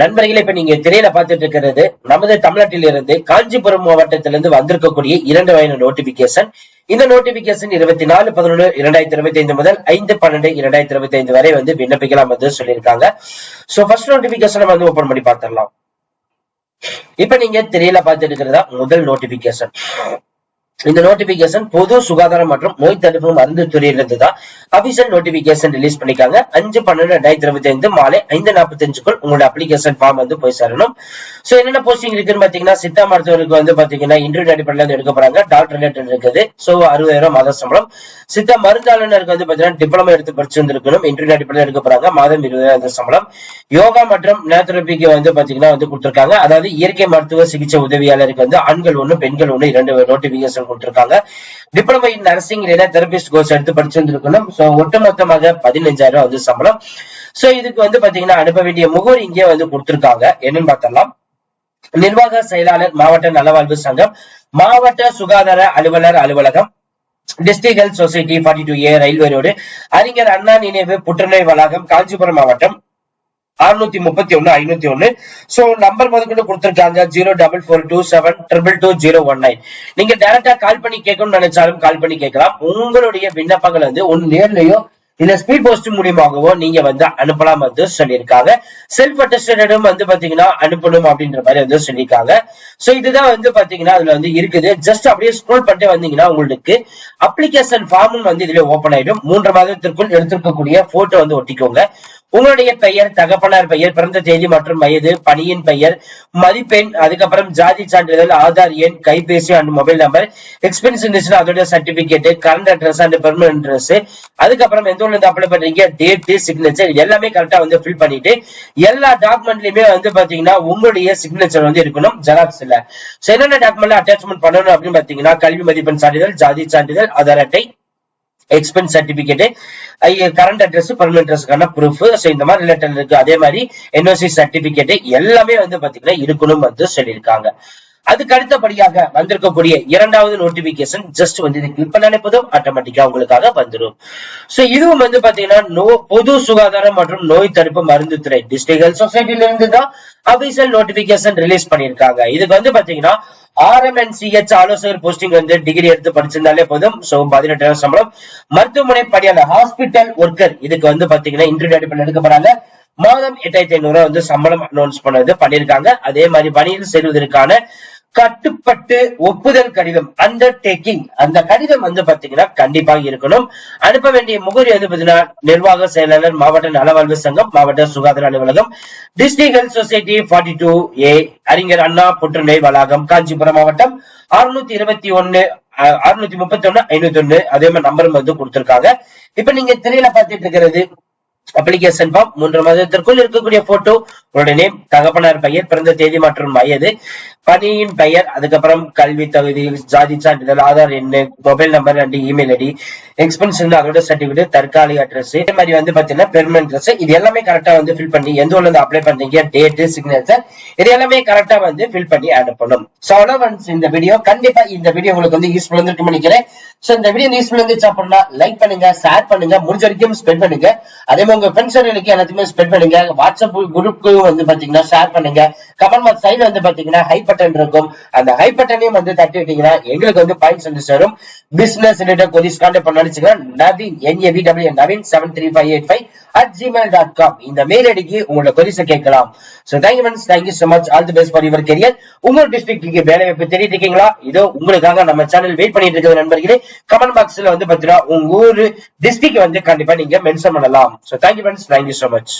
நண்பர்களே இப்ப நீங்க திரையில பார்த்துட்டு இருக்கிறது நமது தமிழ்நாட்டில் இருந்து காஞ்சிபுரம் மாவட்டத்திலிருந்து வந்திருக்கக்கூடிய இரண்டு வயது நோட்டிபிகேஷன் இந்த நோட்டிபிகேஷன் இருபத்தி நாலு பதினொன்று இரண்டாயிரத்தி இருபத்தி ஐந்து முதல் ஐந்து பன்னெண்டு இரண்டாயிரத்தி இருபத்தி ஐந்து வரை வந்து விண்ணப்பிக்கலாம் வந்து சொல்லியிருக்காங்க. சோ ஃபர்ஸ்ட் நோட்டிபிகேஷன் வந்து ஓபன் பண்ணி பார்த்துடலாம். இப்ப நீங்க திரையில பார்த்துட்டு இருக்கிறதா முதல் நோட்டிபிகேஷன் இந்த நோட்டிபிகேஷன் பொது சுகாதாரம் மற்றும் நோய் தடுப்பு மருந்து துறையிலிருந்து தான் அபிஷியல் நோட்டிபிகேஷன் ரிலீஸ் பண்ணிக்காங்க அஞ்சு பன்னெண்டு ரெண்டாயிரத்தி இருபத்தி ஐந்து மாலை ஐந்து நாற்பத்தி அஞ்சுக்குள் உங்களோட அப்ளிகேஷன் ஃபார்ம் வந்து போய் சேரணும். சோ என்னென்ன போஸ்டிங் இருக்குன்னு பாத்தீங்கன்னா சித்தா மருத்துவருக்கு வந்து பாத்தீங்கன்னா இன்டர்வியூ அடிப்படையில இருந்து எடுக்க போறாங்க. டாக்டர் ரிலேட்டட் இருக்குது. சோ அறுபதாயிரம் மாத சம்பளம். சித்தா மருந்தாளருக்கு வந்து பாத்தீங்கன்னா டிப்ளமோ எடுத்து படிச்சிருந்திருக்கணும் இன்டர்வியூ அடிப்படையில் எடுக்க போறாங்க. மாதம் இருபதாயிரம் சம்பளம். யோகா மற்றும் நேத்ரோபிக்கு வந்து பாத்தீங்கன்னா வந்து கொடுத்திருக்காங்க. அதாவது இயற்கை மருத்துவ சிகிச்சை உதவியாளருக்கு வந்து ஆண்கள் ஒண்ணு பெண்கள் ஒண்ணு இரண்டு நோட்டிபிகேஷன் கொடுத்திருக்காங்க. டிப்ளமோ இன் நர்சிங் இல்லைன்னா தெரபிஸ்ட் கோர்ஸ் எடுத்து படிச்சிருந்துருக்கணும். சோ ஒட்டுமொத்தமாக பதினஞ்சாயிரம் வந்து சம்பளம். சோ இதுக்கு வந்து பாத்தீங்கன்னா அனுப்ப வேண்டிய முகவரி இங்கே வந்து கொடுத்திருக்காங்க. என்னன்னு பார்த்தலாம் நிர்வாக செயலாளர் மாவட்ட நலவாழ்வு சங்கம் மாவட்ட சுகாதார அலுவலர் அலுவலகம் district health society forty two A railway road அறிஞர் அண்ணா நினைவு புற்றுநோய் வளாகம் காஞ்சிபுரம் மாவட்டம். அறுநூத்தி முப்பத்தி ஒண்ணு ஐநூத்தி ஒண்ணு சோ நம்பர் முதற்கொண்டு கொடுத்திருக்காங்க zero double four two seven triple two zero one nine நீங்க டைரக்டா கால் பண்ணி கேட்கணும்னு நினைச்சாலும் கால் பண்ணி கேட்கலாம். உங்களுடைய விண்ணப்பங்கள் வந்து ஒன்னு நேர்லயோ இல்ல ஸ்பீட் போஸ்ட் மூலியமாகவோ நீங்க வந்து அனுப்பலாம் வந்து சொல்லியிருக்காங்க. செல்ஃப் அட்டஸ்டடும் வந்து பாத்தீங்கன்னா அனுப்பணும் அப்படின்ற மாதிரி வந்து சொல்லியிருக்காங்க. சோ இதுதான் வந்து பாத்தீங்கன்னா அதுல வந்து இருக்குது. ஜஸ்ட் அப்படியே ஸ்க்ரோல் பண்ணிட்டு வந்தீங்கன்னா உங்களுக்கு அப்ளிகேஷன் ஃபார்மும் வந்து இதுல ஓபன் ஆயிடும். மூன்று மாதத்திற்குள் எடுத்திருக்கக்கூடிய போட்டோ வந்து ஒட்டிக்கோங்க. உங்களுடைய பெயர் தகப்பனார் பெயர் பிறந்த தேதி மற்றும் வயது பணியின் பெயர் மதிப்பெண் அதுக்கப்புறம் ஜாதி சான்றிதழ் ஆதார் எண் கைபேசி அண்ட் மொபைல் நம்பர் எக்ஸ்பென்ஸ் இருந்துச்சுன்னா அதோட certificate current address and permanent address அதுக்கப்புறம் எந்த ஒன்று அப்ளை பண்றீங்க டேட் சிக்னேச்சர் எல்லாமே கரெக்டா வந்து ஃபில் பண்ணிட்டு எல்லா டாக்குமெண்ட்லயுமே வந்து பாத்தீங்கன்னா உங்களுடைய சிக்னேச்சர் வந்து இருக்கணும் ஜெராக்ஸ் இல்ல என்னென்ன டாக்குமெண்ட் அட்டாச்மெண்ட் பண்ணணும் அப்படின்னு பாத்தீங்கன்னா கல்வி மதிப்பெண் சான்றிதழ் ஜாதி சான்றிதழ் ஆதார் அட்டை experience certificate current address permanent அட்ரஸ்க்கான proof so இந்த மாதிரி ரிலேட்டட் இருக்கு. அதே மாதிரி என்ஓசி சர்டிபிகேட் எல்லாமே வந்து பாத்தீங்கன்னா இருக்கணும் வந்து சொல்லியிருக்காங்க. அதுக்கு அடுத்தபடியாக வந்திருக்கக்கூடிய இரண்டாவது நோட்டிபிகேஷன் ஜஸ்ட் வந்து இதை கிளிக் பண்ண போதும் ஆட்டோமேட்டிக்கா உங்களுக்காக வந்துடும் சோ இதுவும் வந்து பாத்தீங்கன்னா நோ பொது சுகாதாரம் மற்றும் நோய் தடுப்பு மருந்து துறை டிஸ்ட்ரிக்ட் ஹெல்த் சொசைட்டில இருந்து தான் அபிஷியல் நோட்டிபிகேஷன் ரிலீஸ் பண்ணிருக்காங்க இதுக்கு வந்து பாத்தீங்கன்னா ஆர்எம்என்சிஹெச் ஆலோசகர் போஸ்டிங் வந்து டிகிரி எடுத்து படிச்சிருந்தாலே போதும். சோ பதினெட்டாயிரம் சம்பளம். மருத்துவமனை பணியாளர் ஹாஸ்பிட்டல் ஒர்க்கர் இதுக்கு வந்து பாத்தீங்கன்னா இன்டர்வியூ அடிப்படையில் எடுக்க போறாங்க மாதம் எட்டாயிரத்தி ஐநூறு ரூபாய் வந்து சம்பளம் அனௌன்ஸ் பண்ணது பண்ணிருக்காங்க அதே மாதிரி பணியில் சேருவதற்கான கட்டுப்பட்டு ஒப்புதல் கடிதம் அண்டர்டேக்கிங் அந்த கடிதம் வந்து பாத்தீங்கன்னா கண்டிப்பா இருக்கணும். அனுப்ப வேண்டிய முகவரி வந்து பாத்தீங்கன்னா நிர்வாக செயலாளர் மாவட்ட நலவாழ்வு சங்கம் மாவட்ட சுகாதார அலுவலகம் district health society forty two A அறிஞர் அண்ணா புற்றுநோய் வளாகம் காஞ்சிபுரம் மாவட்டம் அறுநூத்தி இருபத்தி ஒன்னு அறுநூத்தி முப்பத்தி ஒண்ணு ஐநூத்தி ஒண்ணு அதே மாதிரி நம்பரும் வந்து கொடுத்திருக்காங்க. இப்ப நீங்க திரையில பாத்துட்டு இருக்கிறது அப்ளிகேஷன் ஃபார்ம் மூன்று மாதத்திற்குள் இருக்கக்கூடிய போட்டோ உங்களுடைய நேம் தகப்பனார் பெயர் பிறந்த தேதி மற்றும் வயது பணியின் பெயர் அதுக்கப்புறம் கல்வி தகுதி ஜாதி சான்றிதழ் ஆதார் எண் mobile number and email ID experience அதோட சர்டிபிகேட் தற்காலிக அட்ரஸ் இதே மாதிரி வந்து பாத்தீங்கன்னா பெர்மனன்ட் அட்ரஸ் இது எல்லாமே கரெக்டா வந்து ஃபில் பண்ணி எந்த ஊர்ல இருந்து அப்ளை பண்றீங்க டேட் சிக்னேச்சர் இது எல்லாமே கரெக்டா வந்து ஃபில் பண்ணி அனுப்பணும் சோ அவ்வளவு இந்த வீடியோ கண்டிப்பா இந்த வீடியோ உங்களுக்கு வந்து யூஸ்ஃபுல் இருக்கும் நினைக்கிறேன். சோ இந்த வீடியோ யூஸ்ஃபுல் இருந்துச்சு அப்படின்னா லைக் பண்ணுங்க ஷேர் பண்ணுங்க முடிஞ்ச வரைக்கும் ஸ்பெண்ட் பண்ணுங்க. அதே மாதிரி உங்க ஃப்ரெண்ட்ஸ் சர்க்கிளுக்கு எல்லாத்தையுமே ஸ்பெண்ட் பண்ணுங்க. வாட்ஸ்அப் குரூப்க்கு வந்து பாத்தீங்கன்னா ஷேர் பண்ணுங்க. கமெண்ட் பாக்ஸ் சைடு வந்து பாத்தீங்கன்னா ஹை பட்டன் இருக்கும். அந்த ஹை வந்து தட்டிவிட்டீங்கன்னா எங்களுக்கு வந்து பாயிண்ட்ஸ் வந்து சேரும். பிசினஸ் ரிலேட்டட் கொரிஸ் கான்டாக்ட் பண்ண Naveen N A B W Naveen seven three five eight five at Gmail dot com இந்த மெயில் ஐடிக்கு உங்களோட கொரிஸை கேட்கலாம். So thank you friends thank you so much all the best for your career உங்க டிஸ்ட்ரிக்ட்டுக்கு வேலை வாய்ப்பு தேடிட்டு இருக்கீங்களா? இதோ உங்களுக்காக நம்ம சேனல் வெயிட் பண்ணிட்டு இருக்கிற நண்பர்களே கமெண்ட் பாக்ஸ்ல வந்து பாத்தீங்கன்னா உங்க ஊர் டிஸ்ட்ரிக்ட் வந்து கண்டிப்பா நீங்க மென்ஷன் பண்ணலாம். So thank you friends thank you so much